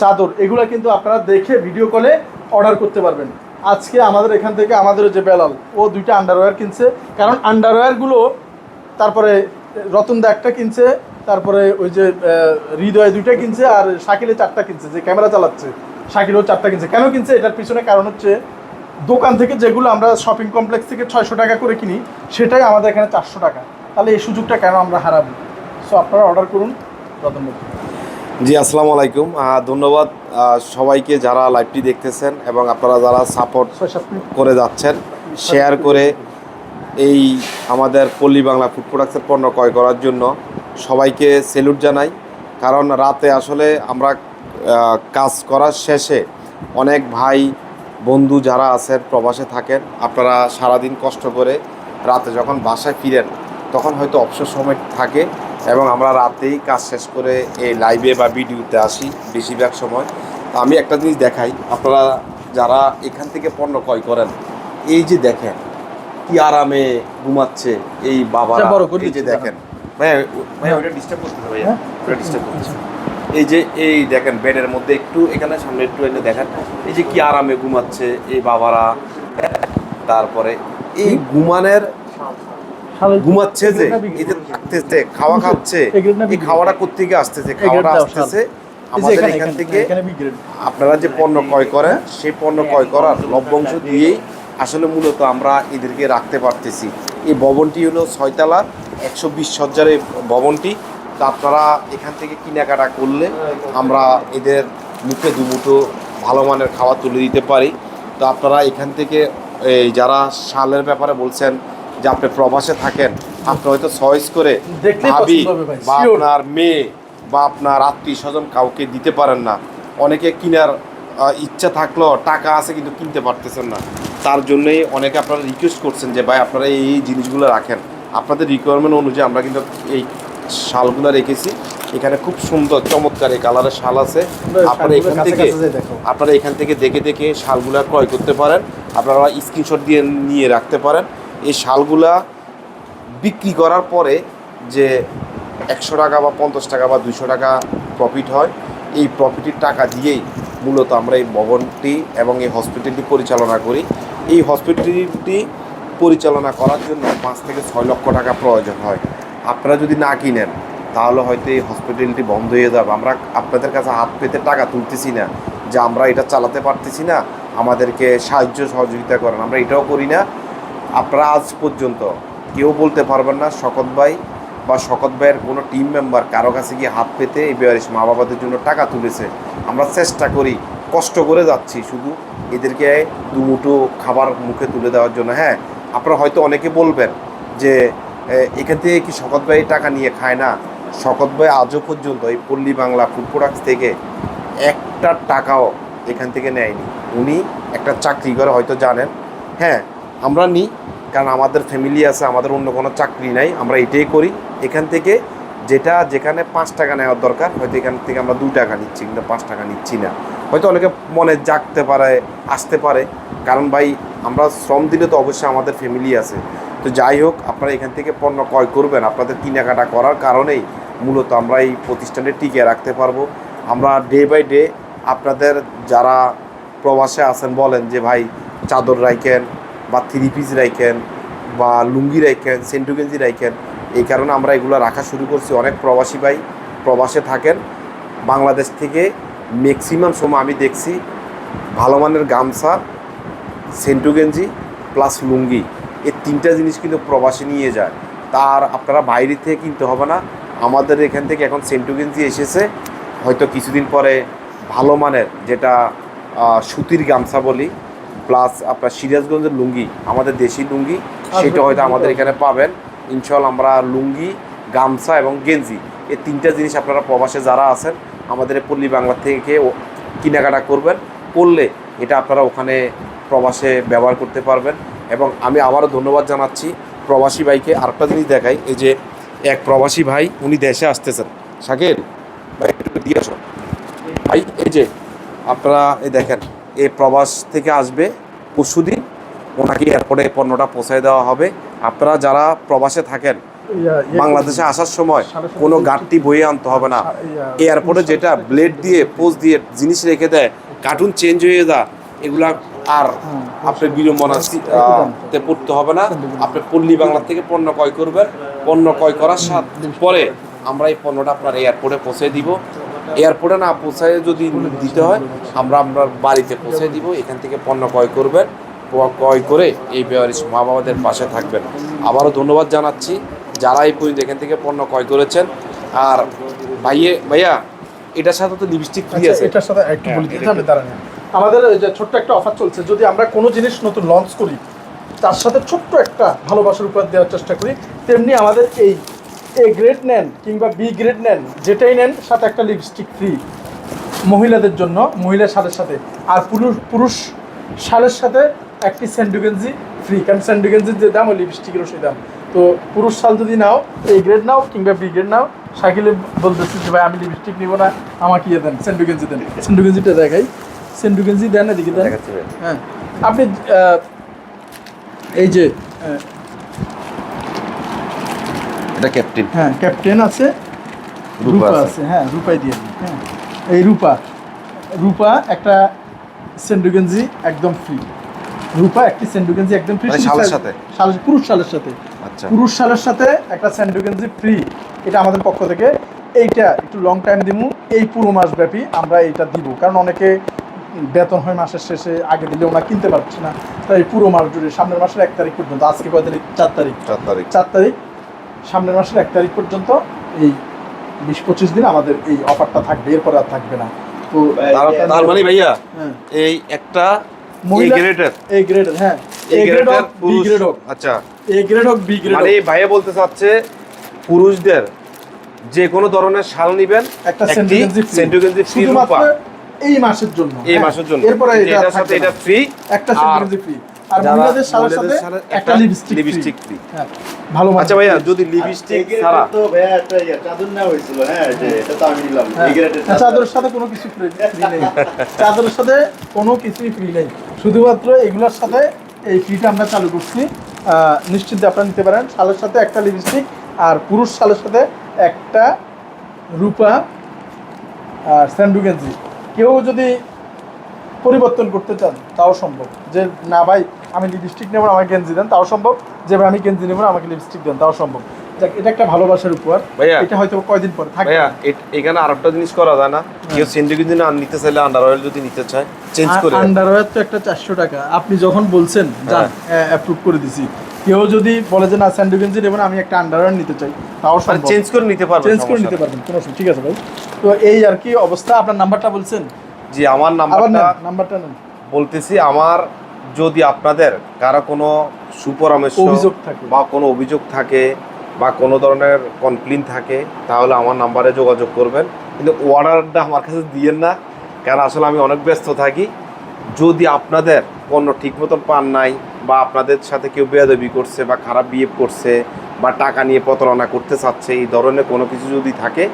চাদর, এগুলো কিন্তু আপনারা দেখে ভিডিও কলে অর্ডার করতে পারবেন। আজকে আমাদের এখান থেকে আমাদের যে বেলাল, ও দুইটা আন্ডারওয়্যার কিনছে। কারণ আন্ডারওয়্যারগুলো তারপরে রতনদা একটা কিনছে, তারপরে ওই যে হৃদয় দুইটা কিনছে আর শাকিলে চারটা কিনছে, যে ক্যামেরা চালাচ্ছে। শাকিলও চারটা কিনছে। কেন কিনছে? এটার পিছনে কারণ হচ্ছে দোকান থেকে যেগুলো আমরা শপিং কমপ্লেক্স থেকে ছয়শো টাকা করে কিনি, সেটাই আমাদের এখানে চারশো টাকা। তাহলে এই সুযোগটা কেন আমরা হারাবো? সো আপনারা অর্ডার করুন, রতন। জি আসসালামু আলাইকুম। ধন্যবাদ। সবাইকে যারা লাইভটি দেখতেছেন এবং আপনারা যারা সাপোর্ট করে যাচ্ছেন শেয়ার করে এই আমাদের পল্লী বাংলা ফুড প্রোডাক্টসের পণ্য ক্রয় করার জন্য সবাইকে সেলুট জানাই। কারণ রাতে আসলে আমরা কাজ করার শেষে অনেক ভাই বন্ধু যারা আছেন প্রবাসে থাকেন আপনারা সারাদিন কষ্ট করে রাতে যখন বাসায় ফিরেন তখন হয়তো অবসর সময় থাকে। এবং আমরা রাতেই কাজ শেষ করে এই লাইভে বা ভিডিওতে আসি বেশিরভাগ সময়। তো আমি একটা জিনিস দেখাই আপনারা যারা এখান থেকে পণ্য ক্রয় করেন এই যে দেখেন কি আরামে ঘুমাচ্ছে এই বাবা এই যে দেখেন। ভাইয়া ভাইয়া ওটা ডিস্টার্ব করতে ভাইয়া। হ্যাঁ? ডিস্টার্ব করতে এই যে এই দেখেন বেডের মধ্যে একটু এখানে সামনে একটু এনে দেখেন এই যে কি আরামে ঘুমাচ্ছে এই বাবারা তারপরে এই ঘুমানের ঘুমাচ্ছে যে এই যে থাকতেছে খাওয়া খাচ্ছে এই খাওয়াটা। কোথেকে আসতেছে? খাওয়াটা আসতেছে আমাদের এখান থেকে। আপনারা যে পণ্য ক্রয় করেন সেই পণ্য ক্রয় করার লভ্যাংশ দিয়েই আসলে মূলত আমরা এদেরকে রাখতে পারতেছি। এই ভবনটি হলো ছয়তলা একশো বিশ সজ্জার এই ভবনটি। তা আপনারা এখান থেকে কেনাকাটা করলে আমরা এদের মুখে দুমুঠো ভালো মানের খাবার তুলে দিতে পারি। তো আপনারা এখান থেকে এই যারা শালের ব্যাপারে বলছেন যে আপনি প্রবাসে থাকেন আপনি হয়তো চয়েস করে ভাবি বা আপনার মেয়ে বা আপনার আত্মীয় স্বজন কাউকে দিতে পারেন না। অনেকে কেনার ইচ্ছা থাকলেও টাকা আছে কিন্তু কিনতে পারতেছেন না। তার জন্যই অনেকে আপনারা রিকোয়েস্ট করছেন যে ভাই আপনারা এই জিনিসগুলো রাখেন। আপনাদের রিকোয়ারমেন্ট অনুযায়ী আমরা কিন্তু এই শালগুলো রেখেছি। এখানে খুব সুন্দর চমৎকার এই কালারের শাল আছে। আপনারা এখান থেকে আপনারা এখান থেকে দেখে দেখে শালগুলা ক্রয় করতে পারেন। আপনারা স্ক্রিনশট দিয়ে নিয়ে রাখতে পারেন। এই শালগুলা বিক্রি করার পরে যে একশো টাকা বা পঞ্চাশ টাকা বা দুশো টাকা প্রফিট হয়, এই প্রফিটের টাকা দিয়েই মূলত আমরা এই ভবনটি এবং এই হসপিটালটি পরিচালনা করি। এই হসপিটালটি পরিচালনা করার জন্য পাঁচ থেকে ছয় লক্ষ টাকা প্রয়োজন হয়। আপনারা যদি না কিনেন, তাহলে হয়তো এই হসপিটালটি বন্ধ হয়ে যাবে। আমরা আপনাদের কাছে হাত পেতে টাকা তুলতেছি না যে আমরা এটা চালাতে পারতেছি না, আমাদেরকে সাহায্য সহযোগিতা করেন। আমরা এটাও করি না। আপনারা আজ পর্যন্ত কেউ বলতে পারবেন না, শকত ভাই বা শকত ভাইয়ের কোনো টিম মেম্বার কারও কাছে গিয়ে হাত পেতে এই বেয়ারিশ মা বাবাদের জন্য টাকা তুলেছে। আমরা চেষ্টা করি, কষ্ট করে যাচ্ছি শুধু এদেরকে দুমুঠো খাবার মুখে তুলে দেওয়ার জন্য। হ্যাঁ আপনারা হয়তো অনেকে বলবেন যে এখান থেকে কি শকত ভাই টাকা নিয়ে খায় না? শকত ভাই আজও পর্যন্ত এই পল্লী বাংলা ফুড প্রোডাক্টস থেকে একটা টাকাও এখান থেকে নেয়নি। উনি একটা চাকরি করে, হয়তো জানেন। হ্যাঁ আমরা নিই, কারণ আমাদের ফ্যামিলি আছে, আমাদের অন্য কোনো চাকরি নাই, আমরা এটাই করি। এখান থেকে যেটা, যেখানে পাঁচ টাকা নেওয়ার দরকার, হয়তো এখান থেকে আমরা দু টাকা নিচ্ছি, কিন্তু পাঁচ টাকা নিচ্ছি না। হয়তো অনেকে মনে জাগতে পারে, আসতে পারে, কারণ ভাই, আমরা শ্রম দিলে তো অবশ্যই আমাদের ফ্যামিলি আছে। তো যাই হোক, আপনারা এখান থেকে পণ্য ক্রয় করবেন। আপনাদের কেনাকাটা করার কারণেই মূলত আমরা এই প্রতিষ্ঠানে টিকে রাখতে পারব। আমরা ডে বাই ডে আপনাদের যারা প্রবাসে আছেন বলেন যে, ভাই, চাদর রাখেন বা থ্রি পিস রাখেন বা লুঙ্গি রাখেন সেন্টু গেঞ্জি এই কারণে আমরা এগুলো রাখা শুরু করছি। অনেক প্রবাসী ভাই প্রবাসে থাকেন। বাংলাদেশ থেকে ম্যাক্সিমাম সময় আমি দেখছি ভালো মানের গামছা সেন্টু গেঞ্জি প্লাস লুঙ্গি, এই তিনটা জিনিস কিন্তু প্রবাসী নিয়ে যায়। তার আপনারা বাইরে থেকে কিনতে হবে না। আমাদের এখান থেকে এখন সেন্টু গেঞ্জি এসেছে। হয়তো কিছুদিন পরে ভালো মানের যেটা সুতির গামছা বলি প্লাস আপনার সিরাজগঞ্জের লুঙ্গি আমাদের দেশি লুঙ্গি সেটা হয়তো আমাদের এখানে পাবেন। ইনশাল্লাহ আমরা লুঙ্গি গামছা এবং গেঞ্জি এই তিনটা জিনিস আপনারা প্রবাসে যারা আছেন আমাদের পল্লী বাংলা থেকে কেনাকাটা করবেন। করলে এটা আপনারা ওখানে প্রবাসে ব্যবহার করতে পারবেন। এবং আমি আবারও ধন্যবাদ জানাচ্ছি প্রবাসী ভাইকে। আরেকটা জিনিস দেখাই এই যে এক প্রবাসী ভাই উনি দেশে আসতেছেন। শাকিল ভাই একটু দিয়ে আসো। ভাই এই যে আপনারা এই দেখেন এই প্রবাস থেকে আসবে পরশুদিন। ওনাকে এয়ারপোর্টে পণ্যটা পৌঁছায় দেওয়া হবে। আপনারা যারা প্রবাসে থাকেন বাংলাদেশে আসার সময় কোনো গাড়তি বয়ে আনতে হবে না। এয়ারপোর্টে যেটা ব্লেড দিয়ে পোস্ট দিয়ে জিনিস রেখে দেয় কার্টুন চেঞ্জ হয়ে যায় এগুলা আর আপনার বিড়ম্বনা সি- একদম। আহ, তে পড়তে হবে না। আপনি পল্লী বাংলা থেকে পণ্য ক্রয় করবেন। পণ্য ক্রয় করার সাথ পরে আমরা এই পণ্যটা আপনার এয়ারপোর্টে পৌঁছে দিব। এয়ারপোর্টে না পৌঁছায় যদি দিতে হয় আমরা আপনার বাড়িতে পৌঁছে দিব এখান থেকে পণ্য ক্রয় করবেন। ক্রয় করে এই বেয়ারিশ মা বাবাদের পাশে থাকবেন। আবারও ধন্যবাদ জানাচ্ছি যারা এই পর্যন্ত এখান থেকে পণ্য ক্রয় করেছেন। আর ভাইয়ে ভাইয়া এটার সাথে তো লিপস্টিক ফ্রি আচ্ছা, আছে। এটার সাথে একটু হ্যাঁ, বলি আমি আমাদের ছোট্ট একটা অফার চলছে যদি আমরা কোনো জিনিস নতুন লঞ্চ করি তার সাথে ছোট্ট একটা ভালোবাসার উপহার দেওয়ার চেষ্টা করি তেমনি আমাদের এই এ গ্রেড নেন কিংবা বি গ্রেড নেন যেটাই নেন সাথে একটা লিপস্টিক ফ্রি মহিলাদের জন্য মহিলা শালের সাথে। আর পুরুষ পুরুষ শালের সাথে একটি স্যান্ডুগেঞ্জি ফ্রি কারণ স্যান্ডুগেঞ্জির যে দাম ওই লিপস্টিকেরও সেই দাম। তো পুরুষ সাল যদি নাও এই গ্রেড নাও কিংবা বি গ্রেড নাও শাকিলে বলতেছি যে ভাই আমি লিপস্টিক নিব না আমাকে ইয়ে দেন স্যান্ডুগেঞ্জি দেন। স্যান্ডুগেঞ্জিটা দেখাই। স্যান্ডুগেঞ্জি দেন এদিকে দেন। হ্যাঁ। আপনি এই যে এটা ক্যাপ্টেন। হ্যাঁ ক্যাপ্টেন আছে রূপা আছে। হ্যাঁ রূপাই দিয়ে হ্যাঁ। এই রূপা রূপা একটা সেন্ডুগেঞ্জি একদম ফ্রি রূপা একটি সেন্ডুগেঞ্জি একদম ফ্রি মানে শালের সাথে? শালের পুরুষ শালের সাথে। আচ্ছা। পুরুষ শালের সাথে একটা স্যান্ডুগেঞ্জি ফ্রি এটা আমাদের পক্ষ থেকে। এইটা একটু লং টাইম দিমু। এই পুরো মাস ব্যাপী আমরা এইটা দিব। কারণ অনেকে বেতন হয় মাসের শেষে আগে দিলে ওনা কিনতে পারছে না। তাই পুরো মাস জুড়ে সামনের মাসের এক তারিখ পর্যন্ত আজকে কয় তারিখ? চার তারিখ। চার তারিখ। চার তারিখ। সামনের মাসের এক তারিখ পর্যন্ত এই বিশ পঁচিশ দিন আমাদের এই অফারটা থাকবে এরপরে আর থাকবে না। তো তার- মানে ভাইয়া হ্যাঁ, এই একটা মহিলা- এই গ্রেডের এই গ্রেডের হ্যাঁ। এ গ্রেড হোক বি গ্রেড হোক আচ্ছা। এ গ্রেড হোক বি গ্রেড মানে ভাইয়া বলতে চাচ্ছে পুরুষদের যে কোনো ধরনের শাল নিবেন একটা ফ্রি। শুধুমাত্র এই মাসের জন্য। এই। মাসের জন্য। এরপরে এটা সাথে এটা ফ্রি একটা ফ্রি। আর মহিলাদের শালের সাথে একটা লিপস্টিক লিপস্টিক ফ্রি হ্যাঁ ভালো আচ্ছা ভাইয়া যদি লিপস্টিক ছাড়া তো ভাইয়া একটা ইয়ে চাদর নেওয়া হয়েছিল হ্যাঁ যে এটা তো আমি নিলাম হ্যাঁ, হ্যাঁ, চাদরের সাথে কোনো কিছু ফ্রি নেই। চাদরের সাথে কোনো কিছুই ফ্রি নেই। শুধুমাত্র এগুলোর সাথে এই ফ্রিটা আমরা চালু করছি। আহ, নিশ্চিন্তে আপনারা নিতে পারেন। শালের সাথে একটা লিপস্টিক আর পুরুষ শালের সাথে একটা রূপা আর স্যান্ডু গেঞ্জি। কেউ যদি পরিবর্তন করতে চান তাও সম্ভব। যে না ভাই আমি লিপস্টিক নেব আমাকে গেঞ্জি দেন তাও সম্ভব। যে ভাই আমি গেঞ্জি নেব আমাকে লিপস্টিক দেন তাও সম্ভব। এটা একটা ভালোবাসার উপহার। এটা হয়তো কয়দিন পরে থাকবে। ভাইয়া এ- এখানে আরেকটা জিনিস করা যায় না। কেউ যদি না নিতে চাইলে আন্ডার অয়েল যদি নিতে চায় চেঞ্জ করে আন্ডারওয়্যার তো একটা চারশো টাকা। আপনি যখন বলছেন যান হ্যাঁ। অ্যাপ্রুভ করে দিছি কেউ যদি বলে যে না স্যান্ডু গেঞ্জি নেবেন আমি একটা আন্ডারওয়্যার নিতে চাই তাও মানে চেঞ্জ করে নিতে পারবেন চেঞ্জ করে নিতে পারবেন কোনো ঠিক আছে ভাই। তো এই আর কি অবস্থা। আপনার নাম্বারটা বলছেন? জি আমার নাম্বারটা নাম্বারটা নেন বলতেছি আমার যদি আপনাদের কারও কোনো সুপরামর্শ অভিযোগ থাকে। বা কোনো অভিযোগ থাকে বা কোনো ধরনের কমপ্লেন থাকে তাহলে আমার নাম্বারে যোগাযোগ করবেন। কিন্তু অর্ডারটা আমার কাছে দিয়েন না কারণ আসলে আমি অনেক ব্যস্ত থাকি। যদি আপনাদের পণ্য ঠিক মতন পান নাই বা আপনাদের সাথে কেউ বেয়াদবি করছে বা খারাপ বিহেভ করছে বা টাকা নিয়ে প্রতারণা করতে চাচ্ছে এই ধরনের কোনো কিছু যদি থাকে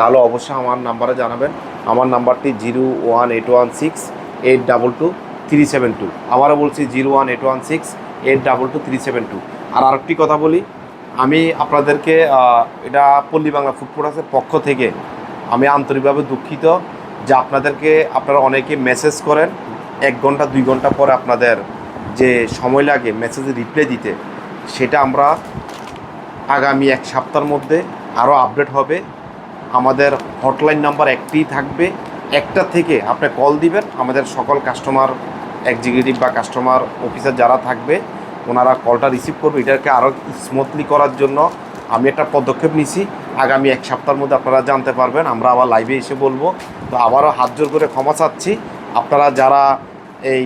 তাহলে অবশ্যই আমার নাম্বারে জানাবেন। আমার নাম্বারটি zero one eight one six eight double two three seven two. আবারও বলছি zero one eight one six eight double two three seven two. আর আরেকটি কথা বলি, আমি আপনাদেরকে এটা পল্লী বাংলা ফুড প্রোডাক্টসের পক্ষ থেকে আমি আন্তরিকভাবে দুঃখিত যে আপনাদেরকে আপনারা অনেকে মেসেজ করেন, এক ঘণ্টা, দুই ঘণ্টা পরে আপনাদের যে সময় লাগে মেসেজে রিপ্লাই দিতে, সেটা আমরা আগামী এক সপ্তাহের মধ্যে আরও আপডেট হবে। আমাদের হটলাইন নাম্বার একটিই থাকবে। একটা থেকে আপনি কল দিবেন, আমাদের সকল কাস্টমার এক্সিকিউটিভ বা কাস্টমার অফিসার যারা থাকবে, ওনারা কলটা রিসিভ করবে। এটাকে আরও স্মুথলি করার জন্য আমি একটা পদক্ষেপ নিছি। আগামী এক সপ্তাহের মধ্যে আপনারা জানতে পারবেন, আমরা আবার লাইভে এসে বলব। তো আবারও হাত জোর করে ক্ষমা চাচ্ছি। আপনারা যারা এই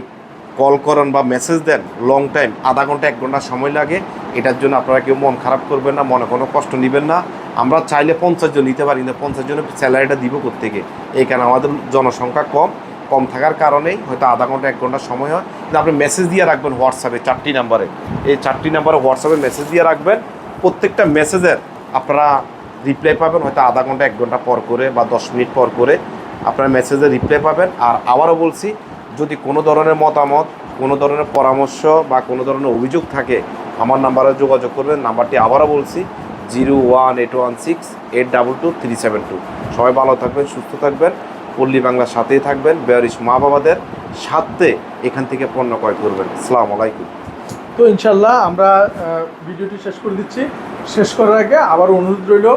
কল করেন বা মেসেজ দেন লং টাইম আধা ঘণ্টা, এক ঘণ্টা সময় লাগে। এটার জন্য আপনারা কেউ মন খারাপ করবেন না, মনে কোনো কষ্ট নেবেন না। আমরা চাইলে পঞ্চাশ জন নিতে পারি না পঞ্চাশ জনের স্যালারিটা দিব কোথেকে এই কারণে আমাদের জনসংখ্যা কম কম থাকার কারণেই হয়তো আধা ঘণ্টা, এক ঘণ্টা সময় হয়। কিন্তু আপনি মেসেজ দিয়ে রাখবেন হোয়াটসঅ্যাপে চারটি নাম্বারে এই চারটি নাম্বারে হোয়াটসঅ্যাপে মেসেজ দিয়ে রাখবেন। প্রত্যেকটা মেসেজের আপনারা রিপ্লাই পাবেন, হয়তো আধা ঘণ্টা, এক ঘণ্টা পর করে বা দশ মিনিট পর করে। আপনারা মেসেজে রিপ্লাই পাবেন। আর আবারও বলছি যদি কোনো ধরনের মতামত, কোনো ধরনের পরামর্শ বা কোনো ধরনের অভিযোগ থাকে, আমার নাম্বারে যোগাযোগ করবেন। নাম্বারটি আবারও বলছি, zero one eight one six eight double two three seven two. সবাই ভালো থাকবেন, সুস্থ থাকবেন, পল্লী বাংলার সাথেই থাকবেন। বেয়ারিশ মা বাবাদের সাথে এখান থেকে পণ্য ক্রয় করবেন। আসসালামু আলাইকুম। তো ইনশাল্লাহ আমরা ভিডিওটি শেষ করে দিচ্ছি। শেষ করার আগে আবার অনুরোধ রইল,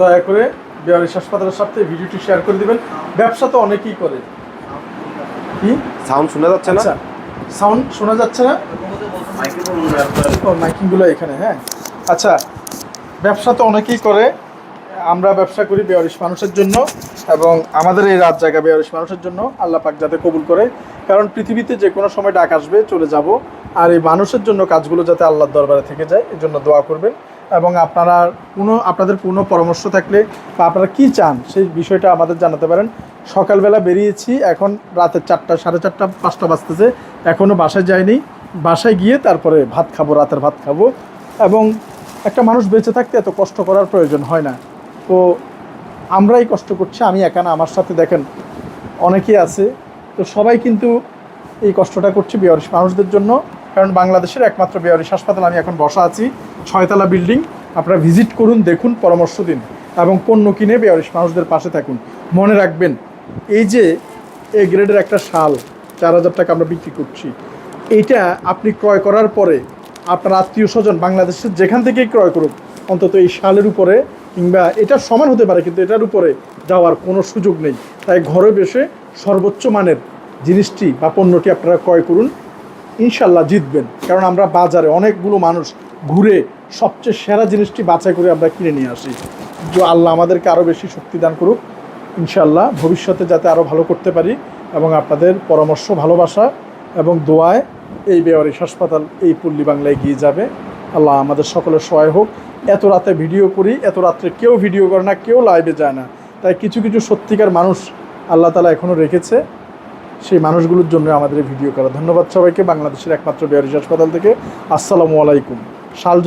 দয়া করে বিহারিস হাসপাতালের সাথে ভিডিওটি শেয়ার করে দিবেন। ব্যবসা তো অনেকেই করে। সাউন্ড শোনা যাচ্ছে না? আচ্ছা সাউন্ড শোনা যাচ্ছে না? ও মাইকিংগুলো এখানে হ্যাঁ। আচ্ছা ব্যবসা তো অনেকেই করে। আমরা ব্যবসা করি বেয়ারিশ মানুষের জন্য এবং আমাদের এই রাত জায়গা বেয়ারিশ মানুষের জন্য আল্লাহ পাক যাতে কবুল করে। কারণ পৃথিবীতে যে কোনো সময় ডাক আসবে চলে যাব। আর এই মানুষের জন্য কাজগুলো যাতে আল্লাহর দরবারে থেকে যায় এই জন্য দোয়া করবেন। এবং আপনারা কোনো, আপনাদের কোনো পরামর্শ থাকলে বা আপনারা কী চান সেই বিষয়টা আমাদের জানাতে পারেন। সকালবেলা বেরিয়েছি, এখন রাতের চারটা, সাড়ে চারটা, পাঁচটা বাজতেছে। এখনও বাসায় যায়নি বাসায় গিয়ে তারপরে ভাত খাব, রাতের ভাত খাব। এবং একটা মানুষ বেঁচে থাকতে এত কষ্ট করার প্রয়োজন হয় না। তো আমরাই কষ্ট করছি, আমি একা না, আমার সাথে দেখেন অনেকেই আছে। তো সবাই কিন্তু এই কষ্টটা করছে বেয়ারিশ মানুষদের জন্য। কারণ বাংলাদেশের একমাত্র বেয়ারিশ হাসপাতাল আমি এখন বসা আছি। ছয়তলা বিল্ডিং, আপনারা ভিজিট করুন, দেখুন, পরামর্শ দিন এবং পণ্য কিনে বেয়ারিশ মানুষদের পাশে থাকুন। মনে রাখবেন, এই যে এ গ্রেডের একটা শাল, চার হাজার টাকা আমরা বিক্রি করছি এইটা আপনি ক্রয় করার পরে আপনার আত্মীয় স্বজন বাংলাদেশের যেখান থেকেই ক্রয় করুক, অন্তত এই শালের উপরে কিংবা এটা সমান হতে পারে, কিন্তু এটার উপরে যাওয়ার কোনো সুযোগ নেই। তাই ঘরে বসে সর্বোচ্চ মানের জিনিসটি বা পণ্যটি আপনারা ক্রয় করুন, ইনশাল্লাহ জিতবেন। কারণ আমরা বাজারে অনেকগুলো মানুষ ঘুরে সবচেয়ে সেরা জিনিসটি বাছাই করে আমরা কিনে নিয়ে আসি। যে আল্লাহ আমাদেরকে আরও বেশি শক্তি দান করুক। ইনশাল্লাহ ভবিষ্যতে যাতে আরও ভালো করতে পারি এবং আপনাদের পরামর্শ, ভালোবাসা এবং দোয়ায় এই বেওয়ারিশ হাসপাতাল, এই পল্লী বাংলায় গিয়ে যাবে। আল্লাহ আমাদের সকলের সহায় হোক। এত রাতে ভিডিও করি, এত রাত্রে কেউ ভিডিও করে না, কেউ লাইভে যায় না। তাই কিছু কিছু সত্যিকার মানুষ আল্লাহ তালা এখনও রেখেছে। সেই মানুষগুলোর জন্য আমাদের ভিডিও করা। ধন্যবাদ সবাইকে। বাংলাদেশের একমাত্র বেয়ারিশ হাসপাতাল থেকে। আসসালামু আলাইকুম। শাল